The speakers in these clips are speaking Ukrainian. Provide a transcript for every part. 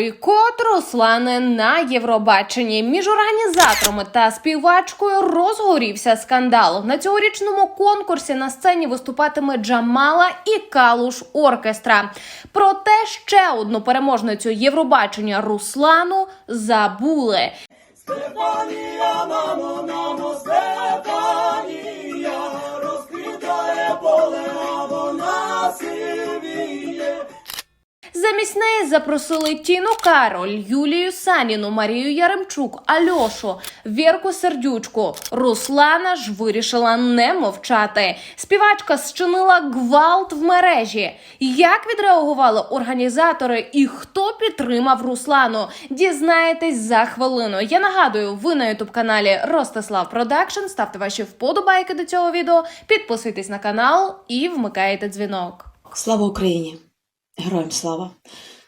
Бойкот Руслани на Євробаченні між організаторами та співачкою розгорівся скандал. На цьогорічному конкурсі на сцені виступатиме Джамала і Калуш Оркестра. Проте ще одну переможницю Євробачення Руслану забули. Стефанія, мамо, мамо, Стефанія, Замість неї запросили Тіну Кароль, Юлію Саніну, Марію Яремчук, Альошу, Вірку Сердючку. Руслана ж вирішила не мовчати. Співачка зчинила гвалт в мережі. Як відреагували організатори і хто підтримав Руслану? Дізнаєтесь за хвилину. Я нагадую, ви на ютуб каналі Ростислав Продакшн. Ставте ваші вподобайки до цього відео, підписуйтесь на канал і вмикайте дзвінок. Слава Україні! Героям слава!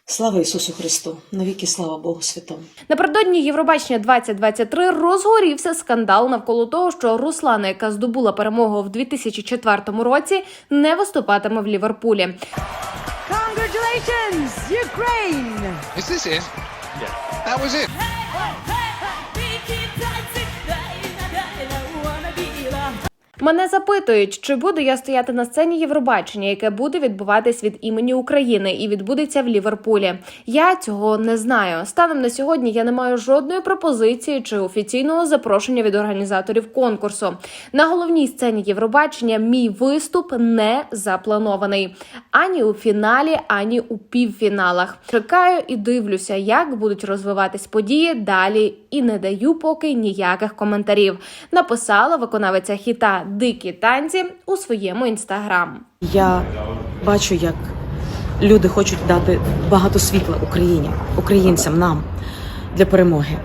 Слава Ісусу Христу! Навіки слава Богу Святому! Напередодні Євробачення 2023 розгорівся скандал навколо того, що Руслана, яка здобула перемогу в 2004 році, не виступатиме в Ліверпулі. Congratulations, Ukraine! Is this it? Yeah. That was it. Мене запитують, чи буду я стояти на сцені Євробачення, яке буде відбуватись від імені України і відбудеться в Ліверпулі. Я цього не знаю. Станом на сьогодні я не маю жодної пропозиції чи офіційного запрошення від організаторів конкурсу. На головній сцені Євробачення мій виступ не запланований ані у фіналі, ані у півфіналах. Чекаю і дивлюся, як будуть розвиватись події далі, і не даю поки ніяких коментарів. Написала виконавиця хіта Дикі танці у своєму інстаграм. Я бачу, як люди хочуть дати багато світла Україні, українцям, нам для перемоги.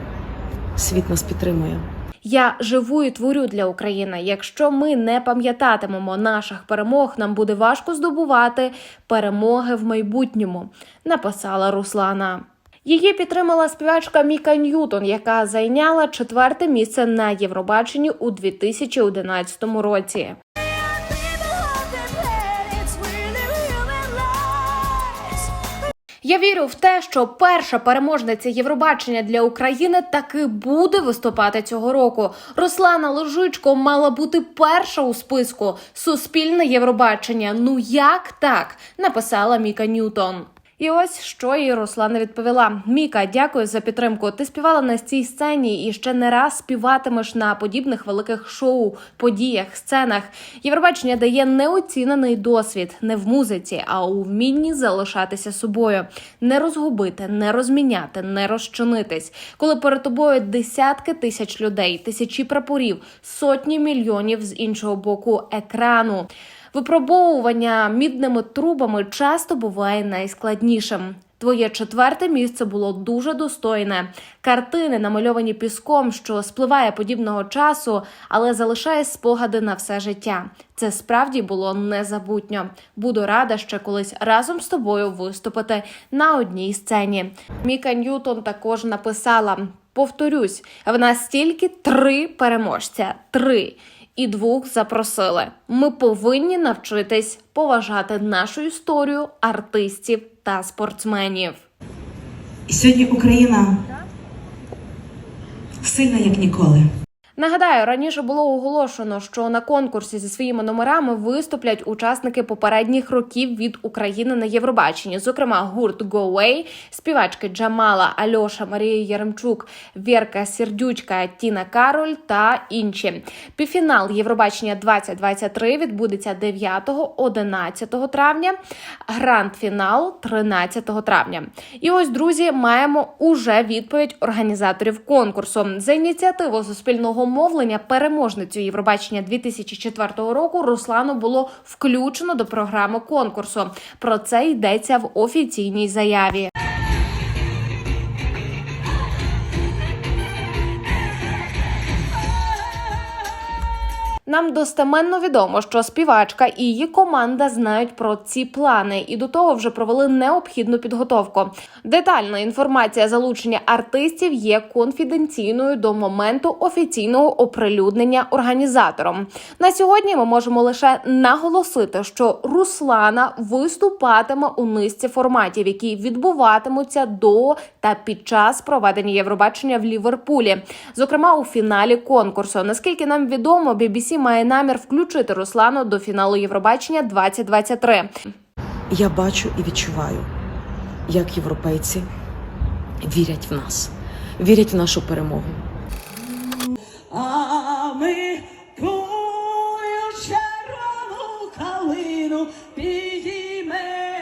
Світ нас підтримує. Я живу і творю для України. Якщо ми не пам'ятатимемо наших перемог, нам буде важко здобувати перемоги в майбутньому, написала Руслана. Її підтримала співачка Міка Ньютон, яка зайняла четверте місце на Євробаченні у 2011 році. Я вірю в те, що перша переможниця Євробачення для України таки буде виступати цього року. Руслана Ложичко мала бути перша у списку Суспільне Євробачення. Ну як так? написала Міка Ньютон. І ось що їй Руслана відповіла: Міка, дякую за підтримку. Ти співала на цій сцені і ще не раз співатимеш на подібних великих шоу, подіях, сценах. Євробачення дає неоцінений досвід не в музиці, а у вмінні залишатися собою, не розгубити, не розміняти, не розчинитись. Коли перед тобою десятки тисяч людей, тисячі прапорів, сотні мільйонів з іншого боку екрану. Випробовування мідними трубами часто буває найскладнішим. Твоє четверте місце було дуже достойне. Картини, намальовані піском, що спливає подібного часу, але залишає спогади на все життя. Це справді було незабутньо. Буду рада ще колись разом з тобою виступити на одній сцені. Міка Ньютон також написала: повторюсь, в нас тільки три переможця. Три і двох запросили. Ми повинні навчитись поважати нашу історію, артистів та спортсменів. І сьогодні Україна сильна як ніколи. Нагадаю, раніше було оголошено, що на конкурсі зі своїми номерами виступлять учасники попередніх років від України на Євробаченні, зокрема гурт Go Away, співачки Джамала, Альоша, Марія Яремчук, Вірка Сердючка, Тіна Кароль та інші. Півфінал Євробачення 2023 відбудеться 9-11 травня, гранд-фінал 13 травня. І ось, друзі, маємо уже відповідь організаторів конкурсу за ініціативу суспільного мовлення. Переможницю Євробачення 2004 року Руслану було включено до програми конкурсу. Про це йдеться в офіційній заяві. Нам достеменно відомо, що співачка і її команда знають про ці плани і до того вже провели необхідну підготовку. Детальна інформація залучення артистів є конфіденційною до моменту офіційного оприлюднення організатором. На сьогодні ми можемо лише наголосити, що Руслана виступатиме у низці форматів, які відбуватимуться до та під час проведення Євробачення в Ліверпулі, зокрема у фіналі конкурсу. Наскільки нам відомо, BBC має намір включити Руслану до фіналу Євробачення 2023. Я бачу і відчуваю, як європейці вірять в нас, вірять в нашу перемогу. А ми тую червону калину підіймемо,